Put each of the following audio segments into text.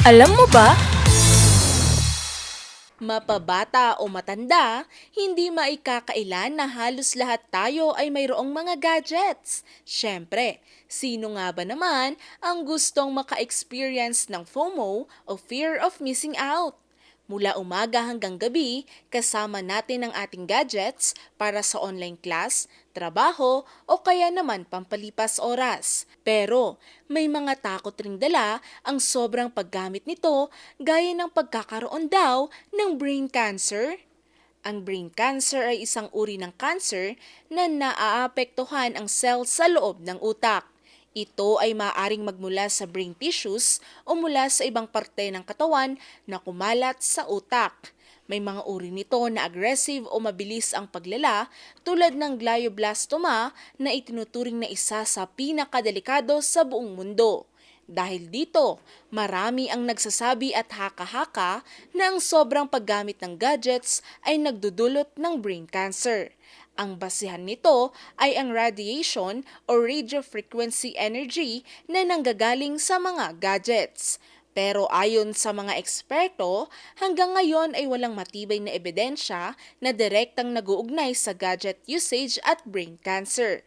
Alam mo ba? Mapabata o matanda, hindi maikakailan na halos lahat tayo ay mayroong mga gadgets. Siyempre, sino nga ba naman ang gustong maka-experience ng FOMO o Fear of Missing Out? Mula umaga hanggang gabi, kasama natin ang ating gadgets para sa online class, trabaho o kaya naman pampalipas oras. Pero may mga takot ring dala ang sobrang paggamit nito gaya ng pagkakaroon daw ng brain cancer. Ang brain cancer ay isang uri ng cancer na naaapektuhan ang cells sa loob ng utak. Ito ay maaaring magmula sa brain tissues o mula sa ibang parte ng katawan na kumalat sa utak. May mga uri nito na aggressive o mabilis ang paglala tulad ng glioblastoma na itinuturing na isa sa pinakadelikado sa buong mundo. Dahil dito, marami ang nagsasabi at haka-haka na ang sobrang paggamit ng gadgets ay nagdudulot ng brain cancer. Ang basihan nito ay ang radiation o radio frequency energy na nanggagaling sa mga gadgets. Pero ayon sa mga eksperto, hanggang ngayon ay walang matibay na ebidensya na direktang nag-uugnay sa gadget usage at brain cancer.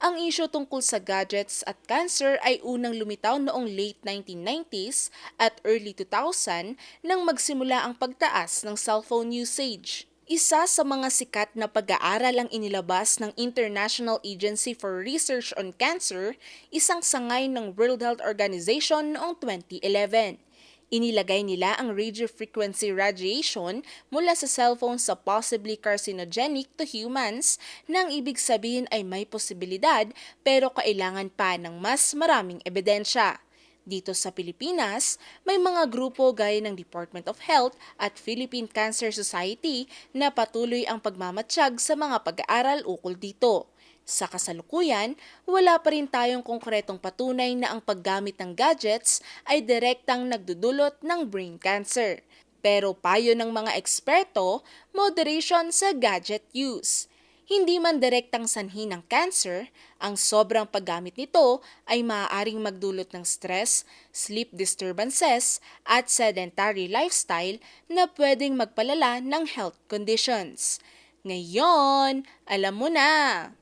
Ang isyo tungkol sa gadgets at cancer ay unang lumitaw noong late 1990s at early 2000 nang magsimula ang pagtaas ng cellphone usage. Isa sa mga sikat na pag-aaral ang inilabas ng International Agency for Research on Cancer, isang sangay ng World Health Organization noong 2011. Inilagay nila ang radio frequency radiation mula sa cellphone sa possibly carcinogenic to humans nang ibig sabihin ay may posibilidad pero kailangan pa ng mas maraming ebidensya. Dito sa Pilipinas, may mga grupo gaya ng Department of Health at Philippine Cancer Society na patuloy ang pagmamatsyag sa mga pag-aaral ukol dito. Sa kasalukuyan, wala pa rin tayong konkretong patunay na ang paggamit ng gadgets ay direktang nagdudulot ng brain cancer. Pero payo ng mga eksperto, moderation sa gadget use. Hindi man direktang sanhi ng cancer, ang sobrang paggamit nito ay maaaring magdulot ng stress, sleep disturbances, at sedentary lifestyle na pwedeng magpalala ng health conditions. Ngayon, alam mo na!